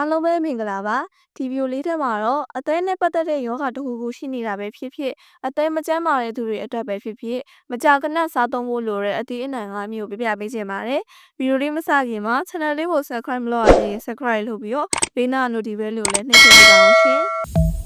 အားလုံးပဲမင်္ဂလာပါဒီဗီဒီယိုလေးထဲမှာတော့အသေးနဲ့ပတ်သက်တဲ့ယောဂတစ်ခုခုရှိနေတာပဲဖြစ်ဖြစ်အသေးမကျန်းမာတဲ့သူတွေအတွက်ပဲဖြစ်ဖြစ်မကြာခဏစားသုံးဖို့လိုတဲ့အသီးအနှံငါးမျိုးကိုပြပြပေးချင်ပါတယ်ဗီဒီယိုလေးမစခင်မှာ channel လေးကို subscribe မလုပ်ရသေးရင် subscribe လုပ်ပြီးတော့ဘေးနား notification လေးကိုလည်းနှိပ်ထည့်ပေးပါအောင်ရှင်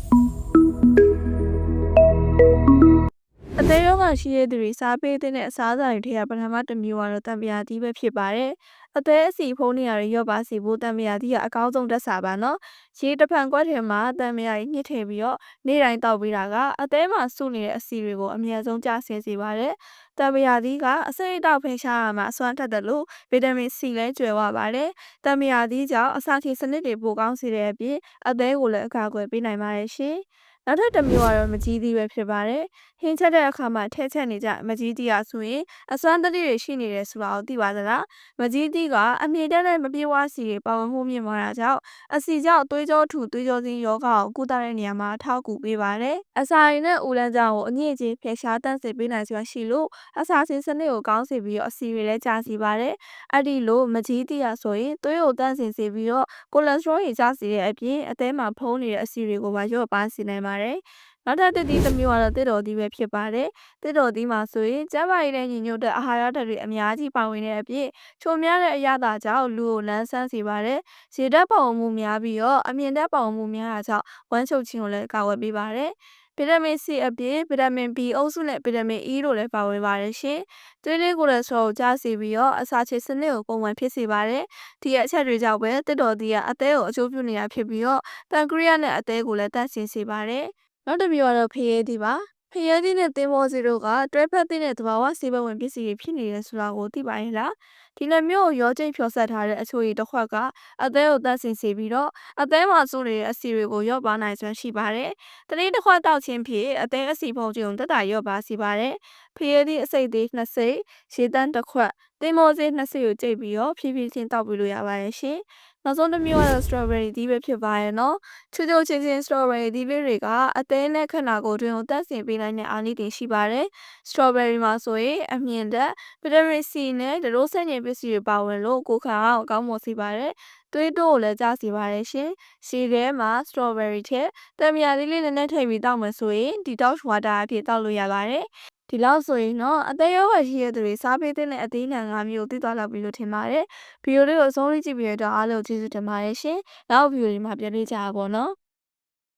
ရောဂါရှိတဲ့သူတွေစားပေးတဲ့အစားအစာတွေထဲကပထမတစ်မျိုးကတော့တံပြာသီးပဲဖြစ်ပါတယ်။အသေးအစီဖုံးနေရတွေရော့ပါစီဖို့တံမြာသီးကအကောင်းဆုံးတက်စာပါနော်။ရေတစ်ဖန်ကွက်ထဲမှာတံမြာကြီးညှစ်ထည့်ပြီးတော့နေ့တိုင်းတောက်ပေးတာကအသေးမှာစုနေတဲ့အစီတွေကိုအမြဲဆုံးကျဆင်းစေပါတယ်။တံမြာသီးကအစိတ်အတောက်ဖိရှားရမှာအစွမ်းထက်တယ်လို့ဗီတာမင်စီလည်းကျွယ်ဝပါတယ်။တံမြာသီးကြောင့်အစာချေစနစ်တွေပိုကောင်းစေတဲ့အပြင်အသေးကိုလည်းအကာအကွယ်ပေးနိုင်ပါတယ်ရှင်။ နောက်ထပ်တစ်မျိုးကတော့မကြီးသီးပဲဖြစ်ပါတယ်။ဟင်းချက်တဲ့အခါမှာထဲချက်နေကြမကြီးသီးရဆိုရင်အစွမ်းတတိတွေရှိနေတယ်ဆိုတာကိုသိပါသလား။မကြီးသီးကအမြင့်တက်တဲ့မပြေဝစီတွေပါဝင်မှုမြင့်မာတာကြောင့်အစီကြောင့်သွေးကြောထူသွေးကြောစင်းယောဂကိုကုသတဲ့နေရာမှာထောက်ကူပေးပါတယ်။အစာရည်နဲ့ဦးလန်းကြောင့်ကိုအညစ်အကြေးဖျက်ရှားတန့်စေပေးနိုင်စွမ်းရှိလို့အစာစင်းစနစ်ကိုကောင်းစေပြီးတော့အစီတွေလည်းကျစီပါတယ်။အဲ့ဒီလိုမကြီးသီးရဆိုရင်သွေးကိုတန့်စင်စေပြီးတော့ကိုလက်စထရောတွေကျစေတဲ့အပြင်အသေးမှာဖုံးနေတဲ့အစီတွေကိုပါရော့ပါစေနိုင်ပါတယ်။နောက်ထပ်တစ်သီးတစ်မျိုးကတော့တစ်တော်သီးပဲဖြစ်ပါတယ်။တစ်တော်သီးမှာဆိုရင်ကျန်းမာရေးနဲ့ညီညွတ်တဲ့အာဟာရဓာတ်တွေအများကြီးပါဝင်တဲ့အပြင်ချိုများတဲ့အရသာကြောင့်လူကိုလန်းဆန်းစေပါတယ်။ရေဓာတ်ပါဝင်မှုများပြီးတော့အမြင့်ဓာတ်ပါဝင်မှုများတာကြောင့်ဝမ်းချုပ်ခြင်းကိုလည်းကာကွယ်ပေးပါတယ်။ ဗီတာမင် C အပြင်ဗီတာမင် B အုပ်စုနဲ့ဗီတာမင် E တို့လည်းပါဝင်ပါတယ်ရှင်။သွေးလေးကိုလည်းဆောကိုကြားစေပြီးတော့အစာချေစနစ်ကိုပုံမှန်ဖြစ်စေပါတယ်။ဒီအချက်တွေကြောင့်ပဲတစ်တော်သီးကအသေးကိုအကျိုးပြုနေတာဖြစ်ပြီးတော့တန်ကရိယာနဲ့အသေးကိုလည်းတန့်စင်စေပါတယ်။နောက်တစ်မျိုးကတော့ဖရဲသီးပါ။ ဖရဲသီးနဲ့သင်းမောစီတို့ကတွဲဖက်သည့်နဲ့သဘာဝဆေးဘဝင်ပစ္စည်းတွေဖြစ်နေတယ်ဆိုတာကိုသိပါရဲ့လား။ဒီလိုမျိုးရောကျိတ်ဖြောဆက်ထားတဲ့အချိုရည်တစ်ခွက်ကအသေးကိုတန့်စင်စေပြီးတော့အသေးမှာစုနေတဲ့အစီတွေကိုရော့ပါနိုင်စွမ်းရှိပါတယ်။တတိတစ်ခွက်တောက်ခြင်းဖြင့်အသေးအစီဖုံးခြင်းကိုတက်တာရော့ပါစေပါတယ်။ဖရဲသီးအစိတ်သေးနှစ်စိတ်ရေတန်းတစ်ခွက်သင်းမောစီနှစ်စိတ်ကိုကြိတ်ပြီးတော့ဖြည်းဖြည်းချင်းတောက်ပြီးလို့ရပါတယ်ရှင်။ နောက်ဆုံးတစ်မျိုးကတော့ strawberry သီးပဲဖြစ်ပါရဲ့နော်ချူချူချင်းချင်း strawberry သီးလေးတွေကအသေးနဲ့ခန္ဓာကိုယ်တွင်ကိုတက်ဆင်ပေးနိုင်တဲ့အားနည်းတွေရှိပါတယ် strawberry မှာဆိုရင်အမြင့်တက် vitamin C နဲ့ဒရိုးဆန့်ကျင်ပစ္စည်းတွေပါဝင်လို့ကိုယ်ခံအားကိုကောင်းမွန်စေပါတယ်သွေးတိုးကိုလည်းကျစေပါတယ်ရှင်။ရှည်ထဲမှာ strawberry ထက်တံမြာလေးလေးနည်းနည်းထည့်ပြီးတောက်မယ်ဆိုရင် detox water အဖြစ်တောက်လို့ရပါတယ်။ ဒီလောက်ဆိုရင်တော့အသက်ရောဂါရှိတဲ့သူတွေစားပေးတဲ့အသေးနှံ၅မျိုးသိသွားလောက်ပြီလို့ထင်ပါတယ်။ဗီဒီယိုလေးကိုအဆုံးလေးကြည့်ပြီးတော့အားလုံးကျေးဇူးတင်ပါတယ်ရှင်။နောက်ဗီဒီယိုလေးမှာပြန်တွေ့ကြပါပေါ့နော်။